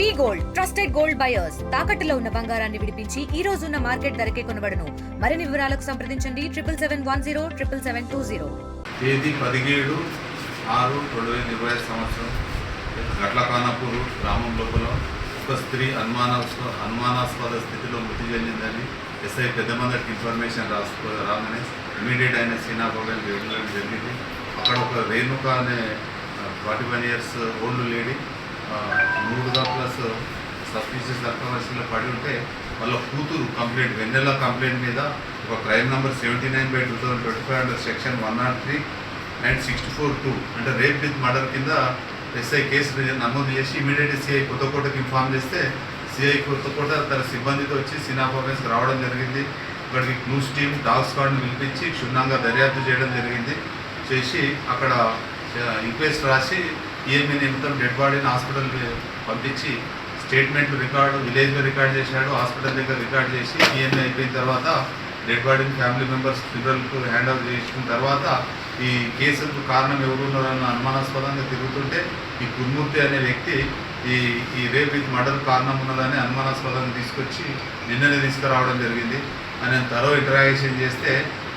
V gold trusted gold buyers. తాకట్టులో ఉన్న బంగారాన్ని విడిపించి ఈ రోజు ఉన్న మార్కెట్ ధరకే కొనబడను. మరిన్ని వివరాలకు సంప్రదించండి. Triple seven one zero triple seven two zero. తేదీ పదిహేడు ఆరు రెండు వేల ఇరవై ఐదు సంవత్సరం. గట్లకానపూర్ గ్రామం లోపల ఒక స్త్రీ అనుమానాస్పద అనుమానాస్పద స్థితిలో మృతి చెందిందని ఎస్ఐ పెద్దమందరికి ఇన్ఫర్మేషన్ రాసుకో రాగానే ఇమీడియట్ అయిన సీనాబాబు వెళ్ళడం జరిగింది. అక్కడ ఒక రేణుక అనే forty one years old lady మూడుగా ప్లస్ సస్పీషియస్ అక్రమర్షన్లో పడి ఉంటే వాళ్ళ కూతురు కంప్లైంట్ వెన్నెల కంప్లైంట్ మీద ఒక crime number seventy nine by two thousand twenty five under section one not three and sixty four two అంటే రేప్ విత్ మర్డర్ కింద ఎస్ఐ కేసు నమోదు చేసి ఇమీడియట్ సిఐ కొత్తకోటకి ఇన్ఫార్మ్ చేస్తే సిఐ కొత్తకోట తన సిబ్బందితో వచ్చి సినాఫాఫెన్స్కి రావడం జరిగింది. ఇక్కడికి క్లూస్ టీమ్ డాగ్ స్క్వాడ్ని పిలిపించి క్షుణ్ణంగా దర్యాప్తు చేయడం జరిగింది. చేసి అక్కడ ఇంక్వెస్ట్ రాసి ఈఎంఐ నిమిత్తం డెడ్ బాడీని హాస్పిటల్ పంపించి స్టేట్మెంట్ రికార్డు విలేజ్లో రికార్డ్ చేశాడు హాస్పిటల్ దగ్గర రికార్డ్ చేసి ఈఎంఐ అయిపోయిన తర్వాత డెడ్ బాడీని ఫ్యామిలీ మెంబర్స్ ఫిబ్రల్కు హ్యాండ్ ఓవర్ చేసిన తర్వాత ఈ కేసుకు కారణం ఎవరు ఉన్నారన్న అనుమానాస్పదంగా తిరుగుతుంటే ఈ గురుమూర్తి అనే వ్యక్తి ఈ ఈ రేపు విత్ మర్డర్ కారణం ఉన్నదని అనుమానాస్పదంగా తీసుకొచ్చి నిన్ననే తీసుకురావడం జరిగింది. ఆయన తరో ఇంటరాగేషన్ చేస్తే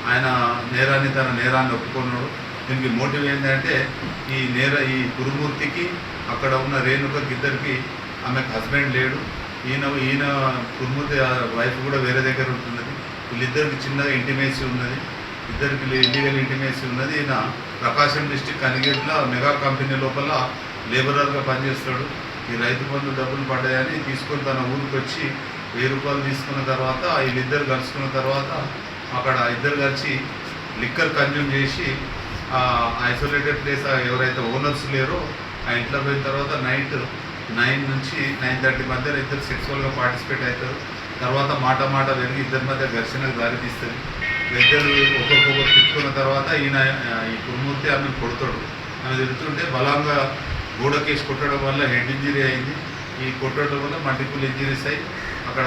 ఆయన నేరాన్ని తన నేరాన్ని ఒప్పుకున్నాడు. దీనికి మోటివ్ ఏంటంటే ఈ నేర ఈ గురుమూర్తికి అక్కడ ఉన్న రేణుక ఇద్దరికి ఆమెకు హస్బెండ్ లేడు. ఈయన ఈయన గురుమూర్తి వైఫ్ కూడా వేరే దగ్గర ఉంటున్నది. వీళ్ళిద్దరికి చిన్నగా ఇంటిమేసీ ఉన్నది. ఇద్దరికి ఇల్లీగల్ ఇంటిమేసీ ఉన్నది. ఈయన ప్రకాశం డిస్టిక్ కనిగేట్ల మెగా కంపెనీ లోపల లేబరర్గా పనిచేస్తాడు. ఈ రైతు బంధు డబ్బులు పడ్డాయని తీసుకొని తన ఊరికి వచ్చి వెయ్యి రూపాయలు తీసుకున్న తర్వాత వీళ్ళిద్దరు కలుసుకున్న తర్వాత అక్కడ ఇద్దరు కలిసి లిక్కర్ కన్జ్యూమ్ చేసి ఐసోలేటెడ్ ప్లేస్ ఎవరైతే ఓనర్స్ లేరో ఆ ఇంట్లో పోయిన తర్వాత నైట్ నైన్ నుంచి నైన్ థర్టీ మధ్యలో ఇద్దరు సెక్సువల్గా పార్టిసిపేట్ అవుతారు. తర్వాత మాట మాట పెరిగి ఇద్దరి మధ్య ఘర్షణకు దారితీస్తుంది ఇద్దరు ఒక్కొక్కరు తిట్టుకున్న తర్వాత ఈయన ఈ కురుమూర్తి ఆమె కొడతాడు. ఆమె తిరుగుతుంటే బలంగా గోడకేసి కొట్టడం వల్ల హెడ్ ఇంజరీ అయింది. ఈ కొట్టడం వల్ల మల్టిపుల్ ఇంజరీస్ అయ్యి అక్కడ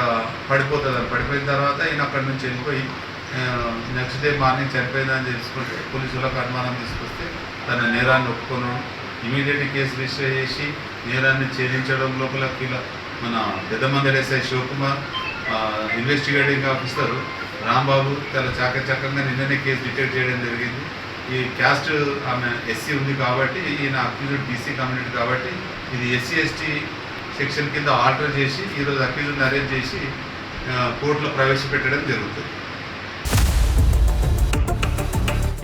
పడిపోతుంది పడిపోయిన తర్వాత ఈయన అక్కడి నుంచి వెళ్ళిపోయి నెక్స్ట్ డే మార్నింగ్ చనిపోయిందని తెలుసుకుంటే పోలీసులకు అనుమానం తీసుకొస్తే తన నేరాన్ని ఒప్పుకున్నాడు ఇమీడియట్ కేసు రిజిస్టర్ చేసి నేరాన్ని ఛేదించడం లోపల కీల మన Peddamandadi SI Shivakumar investigating officer Rambabu చాలా చాకచక్యంగా నిన్ననే కేసు డిటెక్ట్ చేయడం జరిగింది. ఈ క్యాస్ట్ ఆమె ఎస్సీ ఉంది కాబట్టి ఈయన అక్యూజ్డ్ బీసీ కమ్యూనిటీ కాబట్టి ఇది ఎస్సీ ఎస్టీ సెక్షన్ కింద ఆర్డర్ చేసి ఈరోజు అక్యూజ్ని అరేంజ్ చేసి కోర్టులో ప్రవేశపెట్టడం జరుగుతుంది.